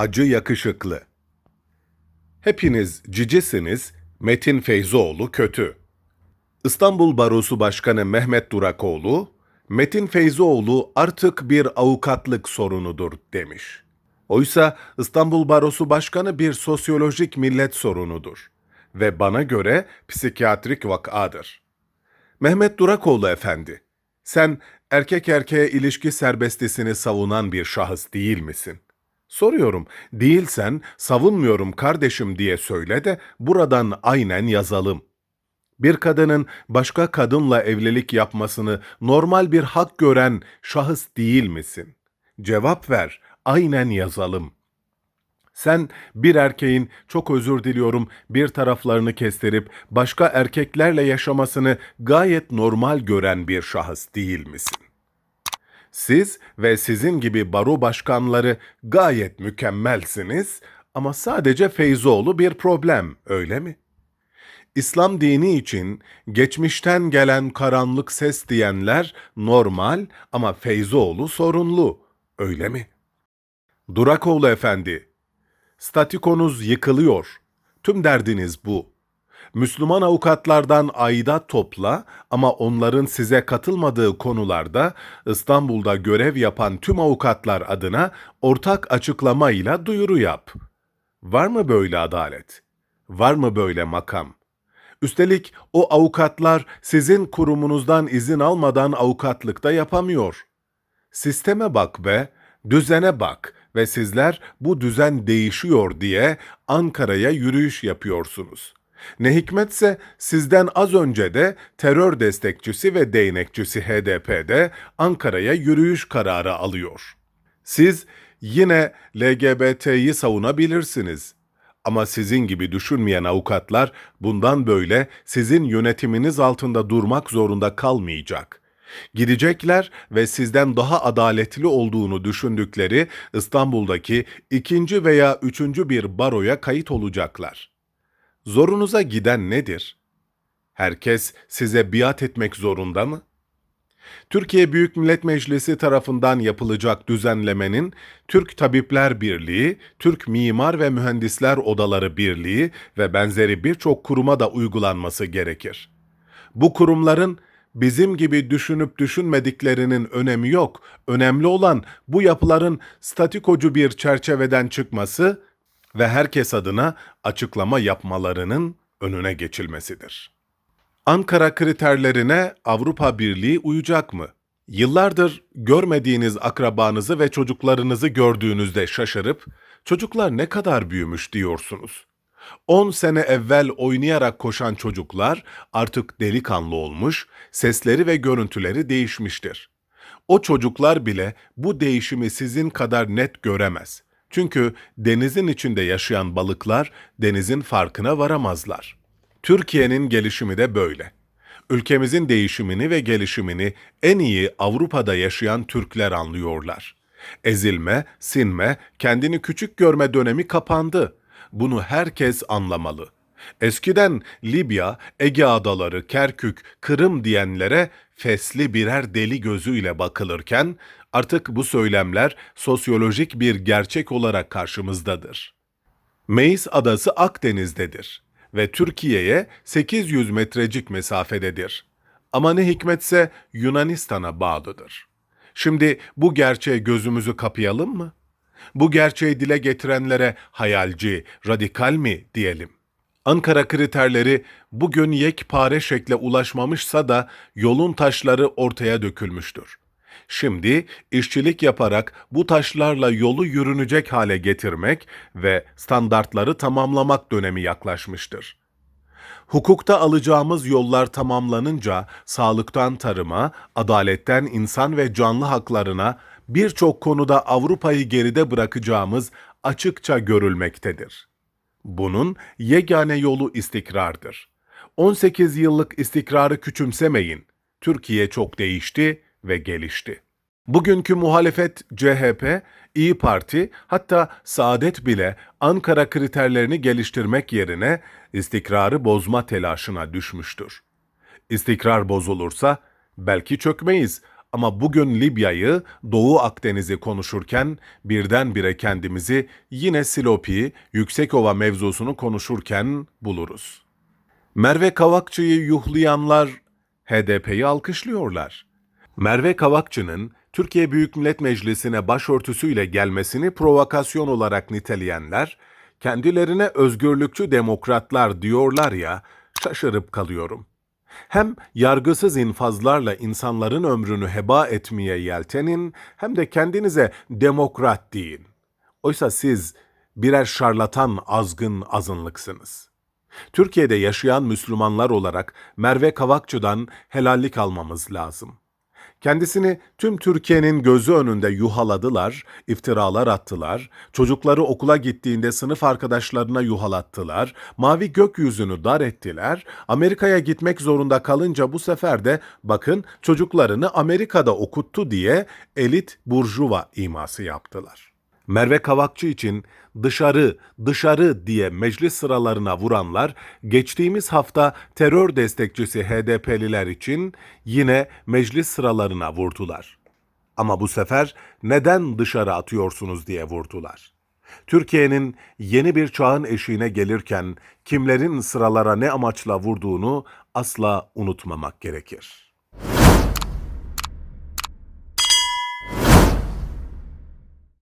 Hacı Yakışıklı Hepiniz cicisiniz, Metin Feyzoğlu kötü. İstanbul Barosu Başkanı Mehmet Durakoğlu, Metin Feyzoğlu artık bir avukatlık sorunudur demiş. Oysa İstanbul Barosu Başkanı bir sosyolojik millet sorunudur ve bana göre psikiyatrik vakadır. Mehmet Durakoğlu efendi, sen erkek erkeğe ilişki serbestisini savunan bir şahıs değil misin? Soruyorum, değilsen savunmuyorum kardeşim diye söyle de buradan aynen yazalım. Bir kadının başka kadınla evlilik yapmasını normal bir hak gören şahıs değil misin? Cevap ver, aynen yazalım. Sen bir erkeğin çok özür diliyorum bir taraflarını kestirip başka erkeklerle yaşamasını gayet normal gören bir şahıs değil misin? Siz ve sizin gibi baro başkanları gayet mükemmelsiniz ama sadece Feyzoğlu bir problem, öyle mi? İslam dini için geçmişten gelen karanlık ses diyenler normal ama Feyzoğlu sorunlu, öyle mi? Durakoğlu efendi, statikonuz yıkılıyor. Tüm derdiniz bu. Müslüman avukatlardan aidat topla ama onların size katılmadığı konularda İstanbul'da görev yapan tüm avukatlar adına ortak açıklamayla duyuru yap. Var mı böyle adalet? Var mı böyle makam? Üstelik o avukatlar sizin kurumunuzdan izin almadan avukatlıkta yapamıyor. Sisteme bak be, düzene bak ve sizler bu düzen değişiyor diye Ankara'ya yürüyüş yapıyorsunuz. Ne hikmetse sizden az önce de terör destekçisi ve değnekçisi HDP'de Ankara'ya yürüyüş kararı alıyor. Siz yine LGBT'yi savunabilirsiniz. Ama sizin gibi düşünmeyen avukatlar bundan böyle sizin yönetiminiz altında durmak zorunda kalmayacak. Gidecekler ve sizden daha adaletli olduğunu düşündükleri İstanbul'daki ikinci veya üçüncü bir baroya kayıt olacaklar. Zorunuza giden nedir? Herkes size biat etmek zorunda mı? Türkiye Büyük Millet Meclisi tarafından yapılacak düzenlemenin Türk Tabipler Birliği, Türk Mimar ve Mühendisler Odaları Birliği ve benzeri birçok kuruma da uygulanması gerekir. Bu kurumların bizim gibi düşünüp düşünmediklerinin önemi yok. Önemli olan bu yapıların statikocu bir çerçeveden çıkması ve herkes adına açıklama yapmalarının önüne geçilmesidir. Ankara kriterlerine Avrupa Birliği uyacak mı? Yıllardır görmediğiniz akrabanızı ve çocuklarınızı gördüğünüzde şaşırıp çocuklar ne kadar büyümüş diyorsunuz. 10 sene evvel oynayarak koşan çocuklar artık delikanlı olmuş, sesleri ve görüntüleri değişmiştir. O çocuklar bile bu değişimi sizin kadar net göremez. Çünkü denizin içinde yaşayan balıklar denizin farkına varamazlar. Türkiye'nin gelişimi de böyle. Ülkemizin değişimini ve gelişimini en iyi Avrupa'da yaşayan Türkler anlıyorlar. Ezilme, sinme, kendini küçük görme dönemi kapandı. Bunu herkes anlamalı. Eskiden Libya, Ege Adaları, Kerkük, Kırım diyenlere fesli birer deli gözüyle bakılırken artık bu söylemler sosyolojik bir gerçek olarak karşımızdadır. Meis Adası Akdeniz'dedir ve Türkiye'ye 800 metrecik mesafededir. Ama ne hikmetse Yunanistan'a bağlıdır. Şimdi bu gerçeğe gözümüzü kapayalım mı? Bu gerçeği dile getirenlere hayalci, radikal mi diyelim? Ankara kriterleri bugün yekpare şekle ulaşmamışsa da yolun taşları ortaya dökülmüştür. Şimdi işçilik yaparak bu taşlarla yolu yürünecek hale getirmek ve standartları tamamlamak dönemi yaklaşmıştır. Hukukta alacağımız yollar tamamlanınca sağlıktan tarıma, adaletten insan ve canlı haklarına birçok konuda Avrupa'yı geride bırakacağımız açıkça görülmektedir. Bunun yegane yolu istikrardır. 18 yıllık istikrarı küçümsemeyin. Türkiye çok değişti ve gelişti. Bugünkü muhalefet CHP, İyi Parti hatta Saadet bile Ankara kriterlerini geliştirmek yerine istikrarı bozma telaşına düşmüştür. İstikrar bozulursa belki çökmeyiz Ama bugün Libya'yı, Doğu Akdeniz'i konuşurken birdenbire kendimizi yine Silopi, Yüksekova mevzusunu konuşurken buluruz. Merve Kavakçı'yı yuhlayanlar HDP'yi alkışlıyorlar. Merve Kavakçı'nın Türkiye Büyük Millet Meclisi'ne başörtüsüyle gelmesini provokasyon olarak niteleyenler, kendilerine özgürlükçü demokratlar diyorlar ya, şaşırıp kalıyorum. Hem yargısız infazlarla insanların ömrünü heba etmeye yeltenin, hem de kendinize demokrat deyin. Oysa siz birer şarlatan azgın azınlıksınız.'' Türkiye'de yaşayan Müslümanlar olarak Merve Kavakçı'dan helallik almamız lazım. Kendisini tüm Türkiye'nin gözü önünde yuhaladılar, iftiralar attılar, çocukları okula gittiğinde sınıf arkadaşlarına yuhalattılar, mavi gökyüzünü dar ettiler, Amerika'ya gitmek zorunda kalınca bu sefer de bakın çocuklarını Amerika'da okuttu diye elit burjuva iması yaptılar. Merve Kavakçı için dışarı, dışarı diye meclis sıralarına vuranlar geçtiğimiz hafta terör destekçisi HDP'liler için yine meclis sıralarına vurdular. Ama bu sefer neden dışarı atıyorsunuz diye vurdular. Türkiye'nin yeni bir çağın eşiğine gelirken kimlerin sıralara ne amaçla vurduğunu asla unutmamak gerekir.